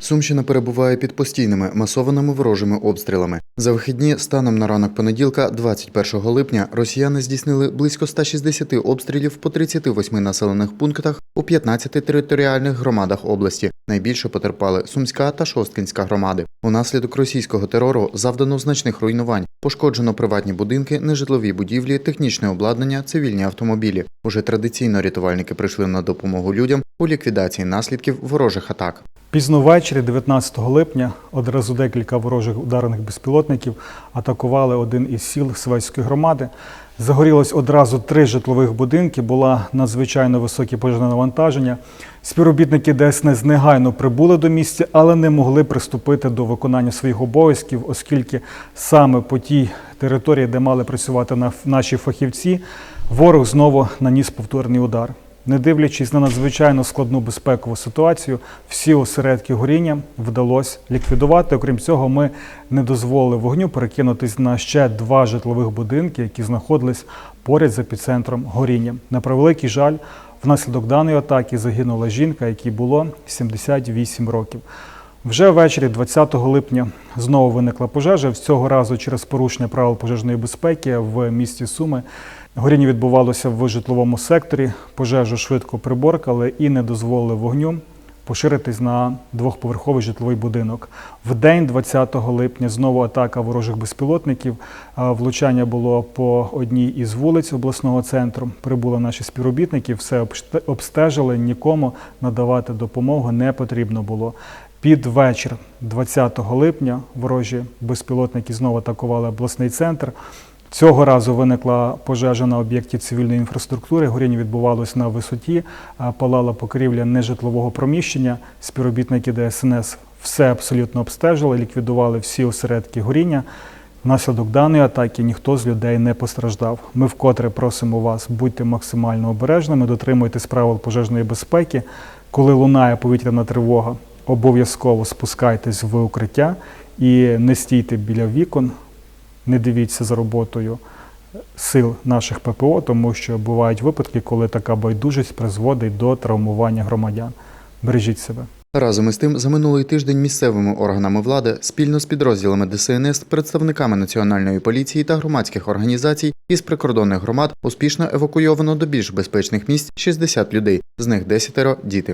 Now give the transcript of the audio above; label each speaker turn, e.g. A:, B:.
A: Сумщина перебуває під постійними масованими ворожими обстрілами. За вихідні станом на ранок понеділка, 21 липня, росіяни здійснили близько 160 обстрілів по 38 населених пунктах у 15 територіальних громадах області. Найбільше потерпали Сумська та Шосткинська громади. Унаслідок російського терору завдано значних руйнувань. Пошкоджено приватні будинки, нежитлові будівлі, технічне обладнання, цивільні автомобілі. Уже традиційно рятувальники прийшли на допомогу людям у ліквідації наслідків ворожих атак.
B: Пізно ввечері, 19 липня, одразу декілька ворожих ударних безпілотників атакували один із сіл Свеської громади. Загорілось одразу три житлових будинки, була надзвичайно високе пожежне навантаження. Співробітники ДСНС негайно прибули до місця, але не могли приступити до виконання своїх обов'язків, оскільки саме по тій території, де мали працювати наші фахівці, ворог знову наніс повторний удар. Не дивлячись на надзвичайно складну безпекову ситуацію, всі осередки горіння вдалося ліквідувати. Окрім цього, ми не дозволили вогню перекинутись на ще два житлових будинки, які знаходились поряд з епіцентром горіння. На превеликий жаль, внаслідок даної атаки загинула жінка, якій було 78 років. Вже ввечері 20 липня знову виникла пожежа. Цього разу через порушення правил пожежної безпеки в місті Суми. Горіння відбувалося в житловому секторі. Пожежу швидко приборкали і не дозволили вогню поширитись на двохповерховий житловий будинок. В день 20 липня знову атака ворожих безпілотників. Влучання було по одній із вулиць обласного центру. Прибули наші співробітники, все обстежили. Нікому надавати допомогу не потрібно було. Під вечір 20 липня ворожі безпілотники знову атакували обласний центр. Цього разу виникла пожежа на об'єкті цивільної інфраструктури. Горіння відбувалось на висоті, палала покрівля нежитлового приміщення. Співробітники ДСНС все абсолютно обстежили, ліквідували всі осередки горіння. Внаслідок даної атаки ніхто з людей не постраждав. Ми вкотре просимо вас, будьте максимально обережними, дотримуйтесь правил пожежної безпеки. Коли лунає повітряна тривога, обов'язково спускайтесь в укриття і не стійте біля вікон, не дивіться за роботою сил наших ППО, тому що бувають випадки, коли така байдужість призводить до травмування громадян. Бережіть себе.
A: Разом із тим, за минулий тиждень місцевими органами влади спільно з підрозділами ДСНС, представниками національної поліції та громадських організацій із прикордонних громад успішно евакуйовано до більш безпечних місць 60 людей, з них 10 – діти.